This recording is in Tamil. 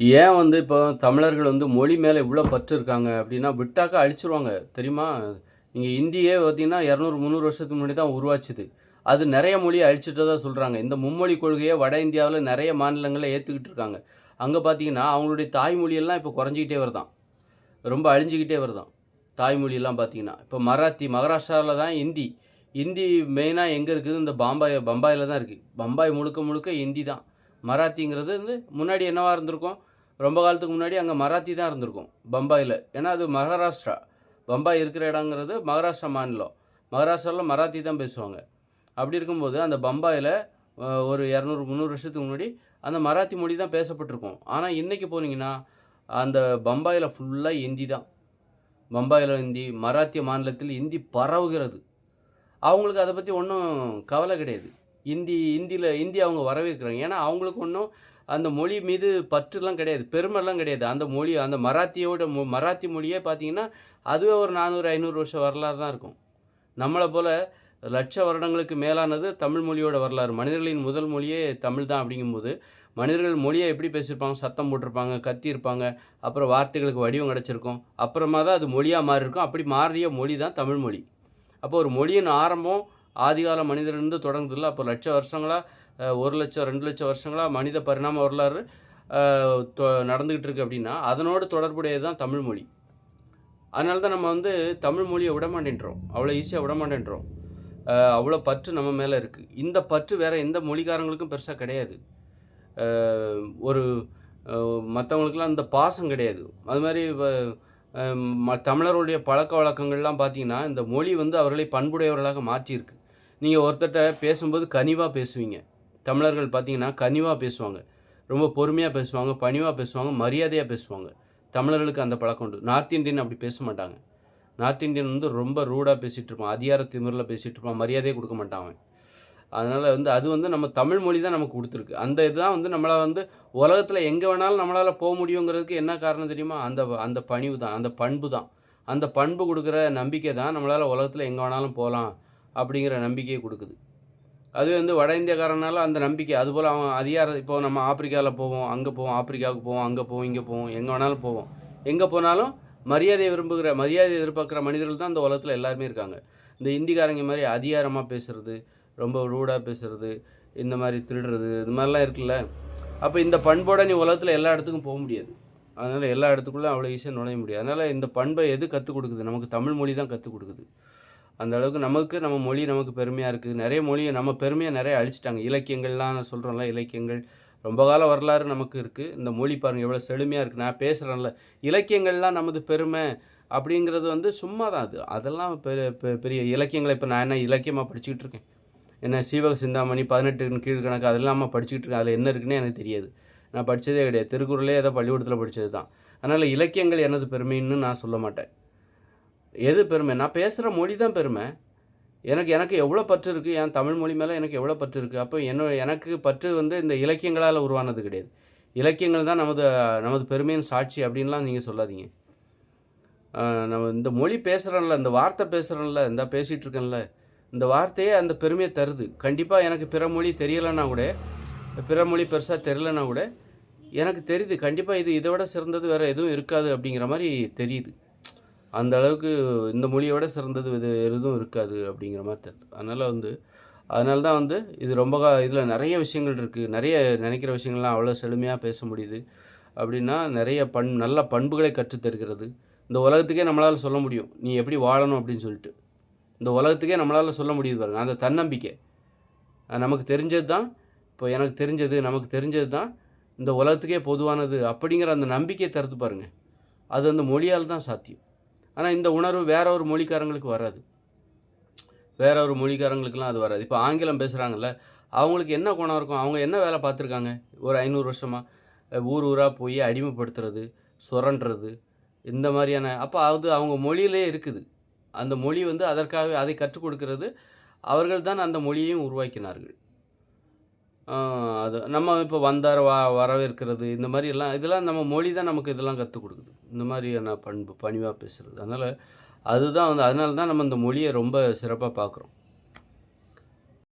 ஏன் வந்து இப்போ தமிழர்கள் வந்து மொழி மேலே இவ்வளோ பற்று இருக்காங்க அப்படின்னா விட்டாக்கா அழிச்சிருவாங்க. தெரியுமா? நீங்கள் இந்தியே பார்த்தீங்கன்னா இரநூறு முந்நூறு வருஷத்துக்கு முன்னாடி தான் உருவாச்சுது. அது நிறைய மொழியை அழிச்சிட்டு தான் சொல்கிறாங்க இந்த மும்மொழி கொள்கையை வட இந்தியாவில் நிறைய மாநிலங்களில் ஏற்றுக்கிட்டு இருக்காங்க. அங்கே பார்த்தீங்கன்னா அவங்களுடைய தாய்மொழியெல்லாம் இப்போ குறைஞ்சிக்கிட்டே வருதான். ரொம்ப அழிஞ்சிக்கிட்டே வருதான். தாய்மொழியெல்லாம் பார்த்தீங்கன்னா. இப்போ மராத்தி மகாராஷ்டிராவில் தான் ஹிந்தி ஹிந்தி மெயினாக எங்கே இருக்குது? இந்த பாம்பாய் பம்பாயில் தான் இருக்குது பம்பாய் முழுக்க முழுக்க ஹிந்தி தான். மராத்திங்கிறது வந்து முன்னாடி என்னவாக இருந்திருக்கும்? ரொம்ப காலத்துக்கு முன்னாடி அங்கே மராத்தி தான் இருந்திருக்கும் பம்பாயில். ஏன்னா அது மகாராஷ்டிரா. பம்பாய் இருக்கிற இடங்கிறது மகாராஷ்டிரா மாநிலம். மகாராஷ்டிராவில் மராத்தி தான் பேசுவாங்க. அப்படி இருக்கும்போது அந்த பம்பாயில் ஒரு இரநூறு முந்நூறு வருஷத்துக்கு முன்னாடி அந்த மராத்தி மொழி தான் பேசப்பட்டிருக்கும். ஆனால் இன்றைக்கி போனீங்கன்னா அந்த பம்பாயில் ஃபுல்லாக ஹிந்தி தான். பம்பாயில் ஹிந்தி மராத்திய மாநிலத்தில் ஹிந்தி பரவுகிறது. அவங்களுக்கு அதை பற்றி ஒன்றும் கவலை கிடையாது. ஹிந்தி ஹிந்தியில் இந்தி அவங்க வரவேற்கிறாங்க. ஏன்னா அவங்களுக்கு ஒன்றும் அந்த மொழி மீது பற்றுலாம் கிடையாது பெருமைலாம் கிடையாது. அந்த மொழி அந்த மராத்தியோட மொ மராத்தி மொழியே பார்த்தீங்கன்னா அதுவே ஒரு நானூறு ஐநூறு வருஷம் வரலாறு தான் இருக்கும். நம்மளை போல் லட்ச வருடங்களுக்கு மேலானது தமிழ் மொழியோட வரலாறு. மனிதர்களின் முதல் மொழியே தமிழ் தான் அப்படிங்கும்போது மனிதர்கள் மொழியை எப்படி பேசியிருப்பாங்க? சத்தம் போட்டிருப்பாங்க கத்தியிருப்பாங்க அப்புறம் வார்த்தைகளுக்கு வடிவம் கிடச்சிருக்கும். அப்புறமா தான் அது மொழியாக மாறி இருக்கும் அப்படி மாறிய மொழி தான் தமிழ் மொழி. அப்போ ஒரு மொழியின் ஆரம்பம் ஆதிகால மனிதர்லேருந்து தொடங்குதில்ல. அப்போ லட்ச வருஷங்களாக ஒரு லட்சம் ரெண்டு லட்சம் வருஷங்களாக மனித பரிணாம வரலாறு தொ- நடந்துக்கிட்டு இருக்கு அப்படின்னா அதனோடு தொடர்புடையது தான் தமிழ் மொழி. அதனால தான் நம்ம வந்து தமிழ் மொழியை விட மாட்டேன்றோம். அவ்வளோ ஈஸியாக விட மாட்டேன்றோம். அவ்வளோ பற்று நம்ம மேலே இருக்குது இந்த பற்று வேறு எந்த மொழிக்காரங்களுக்கும் பெருசாக கிடையாது. ஒரு மற்றவங்களுக்குலாம் இந்த பாசம் கிடையாது. அது மாதிரி ம- தமிழருடைய பழக்க வழக்கங்கள்லாம் பார்த்தீங்கன்னா இந்த மொழி வந்து அவர்களை பண்புடையவர்களாக மாற்றியிருக்கு. நீங்கள் ஒருத்தர்கிட்ட பேசும்போது கனிவாக பேசுவீங்க. தமிழர்கள் பார்த்திங்கன்னா கனிவாக பேசுவாங்க. ரொம்ப பொறுமையாக பேசுவாங்க பணிவாக பேசுவாங்க மரியாதையாக பேசுவாங்க. தமிழர்களுக்கு அந்த பழக்கம் உண்டு. நார்த் இந்தியன் அப்படி பேச மாட்டாங்க. நார்த் இந்தியன் வந்து ரொம்ப ரூடாக பேசிகிட்டு இருப்பான். அதிகார திமிரில் பேசிகிட்டு இருப்பான். மரியாதையே கொடுக்க மாட்டான் அதனால் வந்து அது வந்து நம்ம தமிழ் மொழி தான் நமக்கு கொடுத்துருக்கு. அந்த இதுதான் வந்து நம்மளை வந்து உலகத்தில் எங்கே வேணாலும் நம்மளால் போக முடியுங்கிறதுக்கு என்ன காரணம் தெரியுமா? அந்த அந்த பணிவு தான் அந்த பண்பு தான். அந்த பண்பு கொடுக்குற நம்பிக்கை தான் நம்மளால் உலகத்தில் எங்கே வேணாலும் போகலாம் அப்படிங்கிற நம்பிக்கையை கொடுக்குது. அதுவே வந்து வட இந்தியக்காரனால அந்த நம்பிக்கை. அதுபோல் அவன் அதிகார இப்போ நம்ம ஆப்பிரிக்காவில் போவோம் அங்கே போவோம் ஆப்பிரிக்காவுக்கு போவோம் அங்கே போவோம் இங்கே போவோம் எங்கே வேணாலும் போவோம். எங்கே போனாலும் மரியாதையை விரும்புகிற மரியாதை எதிர்பார்க்குற மனிதர்கள் தான் இந்த உலகத்தில் எல்லாருமே இருக்காங்க. இந்த இந்திக்காரங்க மாதிரி அதிகாரமாக பேசுகிறது ரொம்ப ரூடாக பேசுகிறது இந்த மாதிரி திருடுறது இது மாதிரிலாம் இருக்குல்ல? அப்போ இந்த பண்போட நீ உலகத்தில் எல்லா இடத்துக்கும் போக முடியாது. அதனால் எல்லா இடத்துக்குள்ளே அவ்வளோ ஈஸியாக நுழைய முடியாது. அதனால் இந்த பண்பை எது கற்றுக் கொடுக்குது? நமக்கு தமிழ் மொழி தான் கற்றுக் கொடுக்குது. அந்த அளவுக்கு நமக்கு நம்ம மொழி நமக்கு பெருமையாக இருக்குது. நிறைய மொழியை நம்ம பெருமையாக நிறைய அழிச்சிட்டாங்க. இலக்கியங்கள்லாம் நான் சொல்கிறோம்ல இலக்கியங்கள். ரொம்ப கால வரலாறு நமக்கு இருக்குது இந்த மொழி பாருங்கள் எவ்வளோ செழுமையாக இருக்குது நான் பேசுகிறேன்ல இலக்கியங்கள்லாம் நமது பெருமை அப்படிங்கிறது வந்து சும்மா தான் அது. அதெல்லாம் பெரிய பெரிய இலக்கியங்களை இப்போ நான் என்ன இலக்கியமாக படிச்சுக்கிட்டு இருக்கேன்? என்ன சீவக சிந்தாமணி பதினெட்டு கீழ்கணக்கு அதெல்லாம் படிச்சுக்கிட்டு இருக்கேன். அதில் என்ன இருக்குன்னே எனக்கு தெரியாது. நான் படித்ததே கிடையாது. திருக்குறளே ஏதோ பள்ளிக்கூடத்தில் படித்தது தான் அதனால் இலக்கியங்கள் எனது பெருமைன்னு நான் சொல்ல மாட்டேன். எது பெருமை? நான் பேசுகிற மொழி தான் பெருமை. எனக்கு எனக்கு எவ்வளோ பற்று இருக்குது என் தமிழ் மொழி மேலே எனக்கு எவ்வளோ பற்று இருக்குது அப்போ என்ன எனக்கு பற்று வந்து இந்த இலக்கியங்களால் உருவானது கிடையாது. இலக்கியங்கள் தான் நமது நமது பெருமையின் சாட்சி அப்படின்லாம் நீங்கள் சொல்லாதீங்க. நம்ம இந்த மொழி பேசுகிறோம்ல இந்த வார்த்தை பேசுகிறோம்ல இந்த பேசிகிட்டு இருக்கேன்ல இந்த வார்த்தையே அந்த பெருமையை தருது. கண்டிப்பாக எனக்கு பிற மொழி தெரியலைன்னா கூட பிற மொழி பெருசாக தெரியலைன்னா கூட எனக்கு தெரியுது. கண்டிப்பாக இது இதை விட சிறந்தது வேறு எதுவும் இருக்காது அப்படிங்கிற மாதிரி தெரியுது. அந்த அளவுக்கு இந்த மொழியோட சிறந்தது இது எதுவும் இருக்காது அப்படிங்கிற மாதிரி தெரியுது அதனால் வந்து அதனால தான் வந்து இது ரொம்ப கா இதில் நிறைய விஷயங்கள் இருக்குது நிறைய நினைக்கிற விஷயங்கள்லாம் அவ்வளோ செழுமையாக பேச முடியுது. அப்படின்னா நிறைய பண் நல்ல பண்புகளை கற்றுத்தருகிறது இந்த உலகத்துக்கே நம்மளால் சொல்ல முடியும். நீ எப்படி வாழணும் அப்படின்னு சொல்லிட்டு. இந்த உலகத்துக்கே நம்மளால் சொல்ல முடியுது பாருங்கள் அந்த தன்னம்பிக்கை. நமக்கு தெரிஞ்சது தான். இப்போ எனக்கு தெரிஞ்சது நமக்கு தெரிஞ்சது தான். இந்த உலகத்துக்கே பொதுவானது அப்படிங்கிற அந்த நம்பிக்கையை தருத்து பாருங்கள் அது அந்த மொழியால் தான் சாத்தியம். ஆனால் இந்த உணர்வு வேற ஒரு மொழிக்காரங்களுக்கு வராது. வேற ஒரு மொழிக்காரங்களுக்குலாம் அது வராது. இப்போ ஆங்கிலம் பேசுகிறாங்கல்ல அவங்களுக்கு என்ன குணம் இருக்கும்? அவங்க என்ன வேலை பார்த்துருக்காங்க? ஒரு ஐநூறு வருஷமாக ஊர் ஊராக போய் அடிமைப்படுத்துறது சுரண்டுறது இந்த மாதிரியான அப்போ அது அவங்க மொழியிலே இருக்குது. அந்த மொழி வந்து அதற்காக அதை கற்றுக் கொடுக்கிறது அவர்கள் தான் அந்த மொழியையும் உருவாக்கினார்கள். அது நம்ம இப்போ வந்தார வா வரவேற்கிறது இந்த மாதிரி எல்லாம் இதெல்லாம் நம்ம மொழி தான் நமக்கு இதெல்லாம் கற்றுக் கொடுக்குது. இந்த மாதிரியான பண்பு பணிவாக பேசுகிறது அதனால் அதுதான் வந்து அதனால தான் நம்ம இந்த மொழியை ரொம்ப சிறப்பாக பார்க்குறோம்